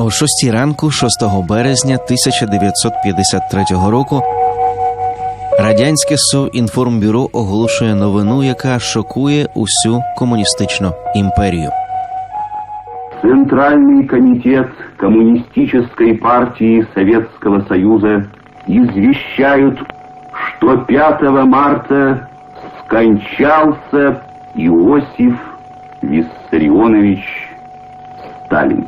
О 6 ранку, 6 березня 1953 року, радянське Совінформбюро оголошує новину, яка шокує усю комуністичну імперію. Центральный комитет Коммунистической партии Советского Союза извещают, что 5 марта скончался Иосиф Виссарионович Сталин.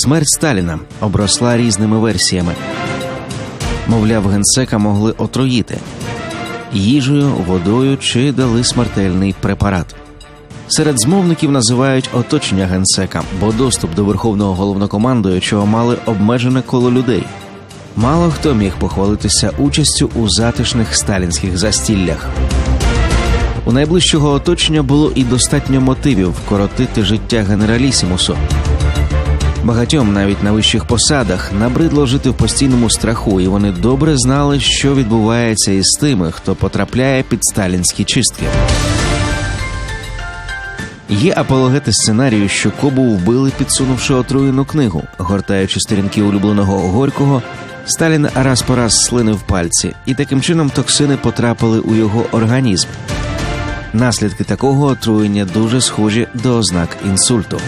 Смерть Сталіна обросла різними версіями. Мовляв, генсека могли отруїти їжею, водою чи дали смертельний препарат. Серед змовників називають оточення генсека, бо доступ до верховного головнокомандуючого мали обмежене коло людей. Мало хто міг похвалитися участю у затишних сталінських застіллях. У найближчого оточення було і достатньо мотивів вкоротити життя генералісімусу. Багатьом навіть на вищих посадах набридло жити в постійному страху, і вони добре знали, що відбувається із тими, хто потрапляє під сталінські чистки. Є апологети сценарію, що Кобу вбили, підсунувши отруєну книгу. Гортаючи сторінки улюбленого Горького, Сталін раз по раз слинив пальці, і таким чином токсини потрапили у його організм. Наслідки такого отруєння дуже схожі до ознак інсульту.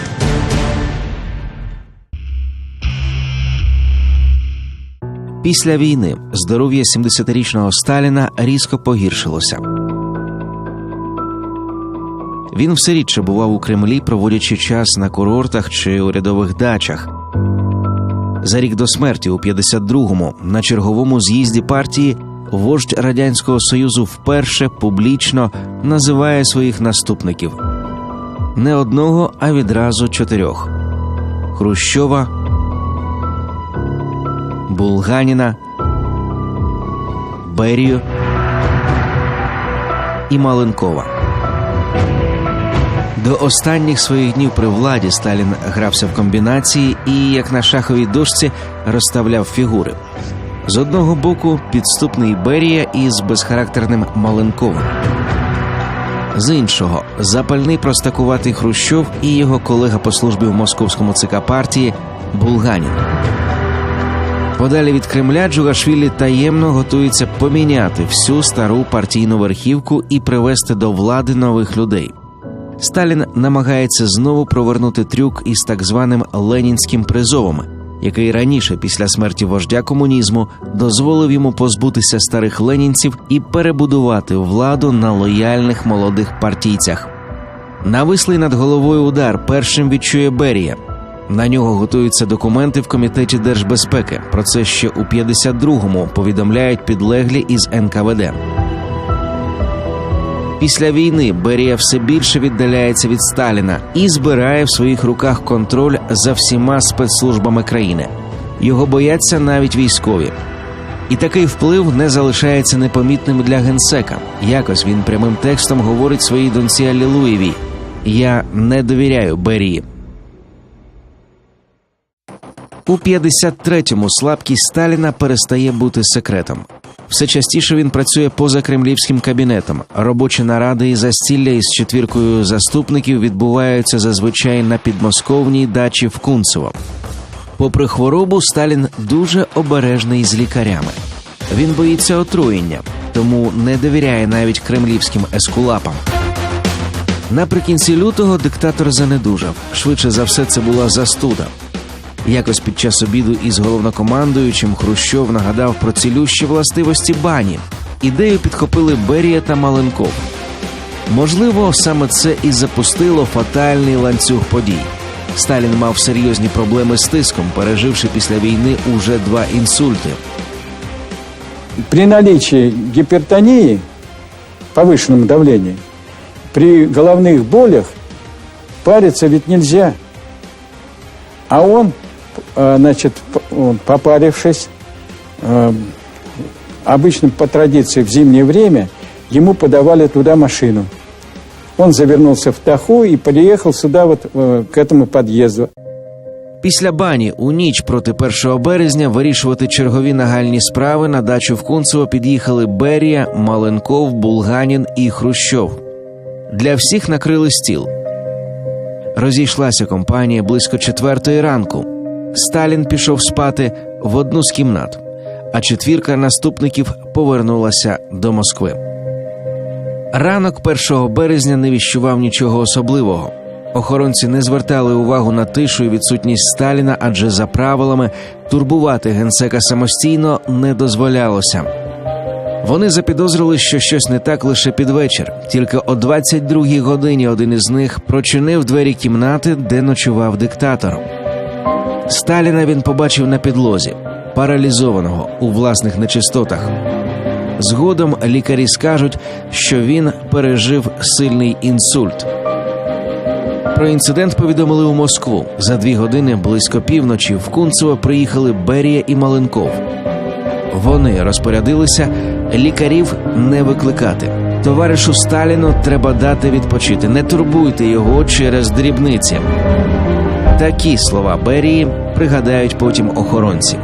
Після війни здоров'я 70-річного Сталіна різко погіршилося. Він все рідше бував у Кремлі, проводячи час на курортах чи урядових дачах. За рік до смерті, у 52-му, на черговому з'їзді партії, вождь радянського союзу вперше публічно називає своїх наступників не одного, а відразу чотирьох: Хрущова, Булганіна, Берію і Маленкова. До останніх своїх днів при владі Сталін грався в комбінації і, як на шаховій дошці, розставляв фігури. З одного боку підступний Берія із безхарактерним Маленковим. З іншого запальний простакуватий Хрущов і його колега по службі в московському ЦК партії Булганін. Подалі від Кремля Джугашвілі таємно готується поміняти всю стару партійну верхівку і привести до влади нових людей. Сталін намагається знову провернути трюк із так званим ленінським призовом, який раніше, після смерті вождя комунізму, дозволив йому позбутися старих ленінців і перебудувати владу на лояльних молодих партійцях. Навислий над головою удар першим відчує Берія. На нього готуються документи в комітеті держбезпеки. Про це ще у 52-му повідомляють підлеглі із НКВД. Після війни Берія все більше віддаляється від Сталіна і збирає в своїх руках контроль за всіма спецслужбами країни. Його бояться навіть військові. І такий вплив не залишається непомітним для генсека. Якось він прямим текстом говорить своїй доньці Алілуєвій: Я не довіряю Берії. У 53-му слабкість Сталіна перестає бути секретом. Все частіше він працює поза кремлівським кабінетом. Робочі наради і застілля із четвіркою заступників відбуваються зазвичай на підмосковній дачі в Кунцево. Попри хворобу, Сталін дуже обережний з лікарями. Він боїться отруєння, тому не довіряє навіть кремлівським ескулапам. Наприкінці лютого диктатор занедужав. Швидше за все, це була застуда. Якось під час обіду із головнокомандуючим Хрущов нагадав про цілющі властивості бані. Ідею підхопили Берія та Маленков. Можливо, саме це і запустило фатальний ланцюг подій. Сталін мав серйозні проблеми з тиском, переживши після війни уже два інсульти. При наличии гипертонии, повышенном давлении, при головных болях париться ведь нельзя. А он, э, значит, п- он, попарившись, э, обычно по традиции в зимнее время, ему подавали туда машину. Он завернулся в Таху и приехал сюда, вот э, к этому подъезду. Після бані у ніч проти 1 березня вирішувати чергові нагальні справи на дачу в Кунцево під'їхали Берія, Маленков, Булганін і Хрущов. Для всіх накрили стіл. Розійшлася компанія близько четвертої ранку. Сталін пішов спати в одну з кімнат, а четвірка наступників повернулася до Москви. Ранок 1 березня не віщував нічого особливого. Охоронці не звертали увагу на тишу і відсутність Сталіна, адже за правилами турбувати генсека самостійно не дозволялося. Вони запідозрили, що щось не так лише під вечір. Тільки о 22-й годині один із них прочинив двері кімнати, де ночував диктатор. Сталіна він побачив на підлозі, паралізованого у власних нечистотах. Згодом лікарі скажуть, що він пережив сильний інсульт. Про інцидент повідомили у Москву. За дві години близько півночі в Кунцево приїхали Берія і Маленков. Вони розпорядилися лікарів не викликати. Товаришу Сталіну треба дати відпочити. Не турбуйте його через дрібниці. Такі слова Берії пригадають потім охоронці.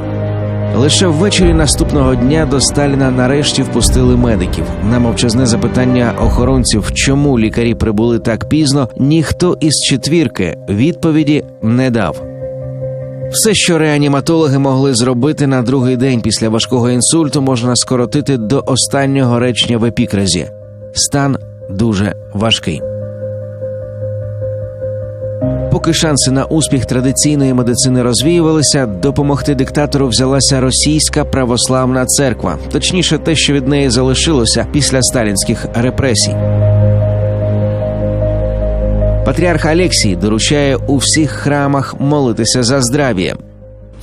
Лише ввечері наступного дня до Сталіна нарешті впустили медиків. На мовчазне запитання охоронців, чому лікарі прибули так пізно, ніхто із четвірки відповіді не дав. Все, що реаніматологи могли зробити на другий день після важкого інсульту, можна скоротити до останнього речення в епікразі. Стан дуже важкий. Поки шанси на успіх традиційної медицини розвіювалися, допомогти диктатору взялася російська православна церква, точніше, те, що від неї залишилося після сталінських репресій. Патріарх Алексій доручає у всіх храмах молитися за здрав'я.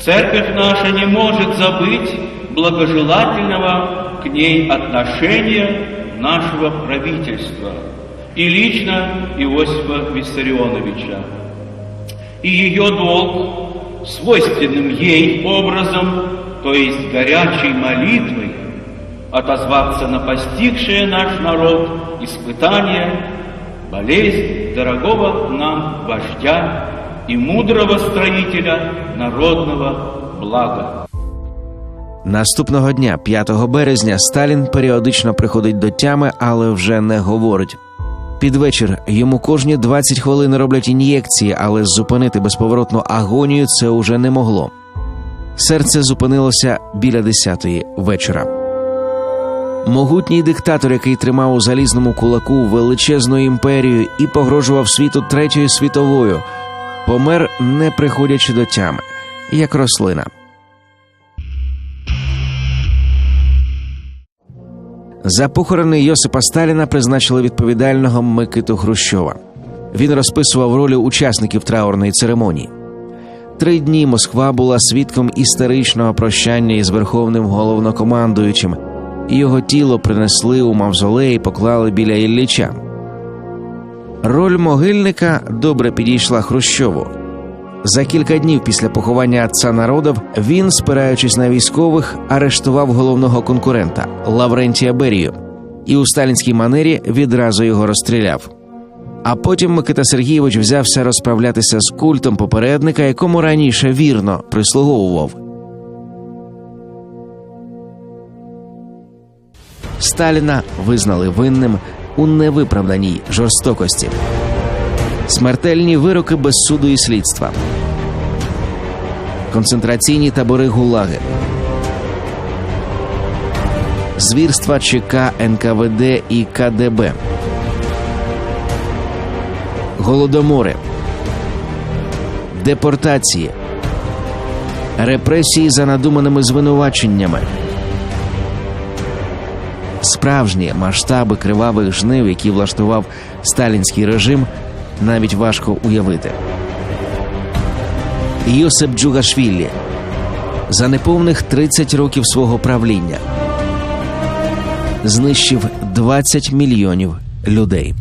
Церковь наша не может забыть благожелательного к ней отношения нашего правительства и лично Иосифа Виссарионовича. И ее долг свойственным ей образом, то есть горячей молитвой, отозваться на постигшее наш народ испытание, болезнь дорогого нам вождя и мудрого строителя народного блага. Наступного дня, 5 березня, Сталін періодично приходить до тями, але вже не говорить. Під вечір йому кожні 20 хвилин роблять ін'єкції, але зупинити безповоротну агонію це уже не могло. Серце зупинилося біля 10-ї вечора. Могутній диктатор, який тримав у залізному кулаку величезну імперію і погрожував світу третьою світовою, помер, не приходячи до тями, як рослина. За похорони Йосипа Сталіна призначили відповідального Микиту Хрущова. Він розписував ролі учасників траурної церемонії. Три дні Москва була свідком історичного прощання із верховним головнокомандуючим. Його тіло принесли у мавзолей і поклали біля Ілліча. Роль могильника добре підійшла Хрущову. За кілька днів після поховання отца народів він, спираючись на військових, арештував головного конкурента Лаврентія Берію і у сталінській манері відразу його розстріляв. А потім Микита Сергійович взявся розправлятися з культом попередника, якому раніше вірно прислуговував. Сталіна визнали винним у невиправданій жорстокості. Смертельні вироки без суду і слідства, концентраційні табори ГУЛАГи, звірства ЧК НКВД і КДБ, голодомори, депортації, репресії за надуманими звинуваченнями. Справжні масштаби кривавих жнив, які влаштував сталінський режим, навіть важко уявити. Йосип Джугашвілі за неповних 30 років свого правління знищив 20 мільйонів людей.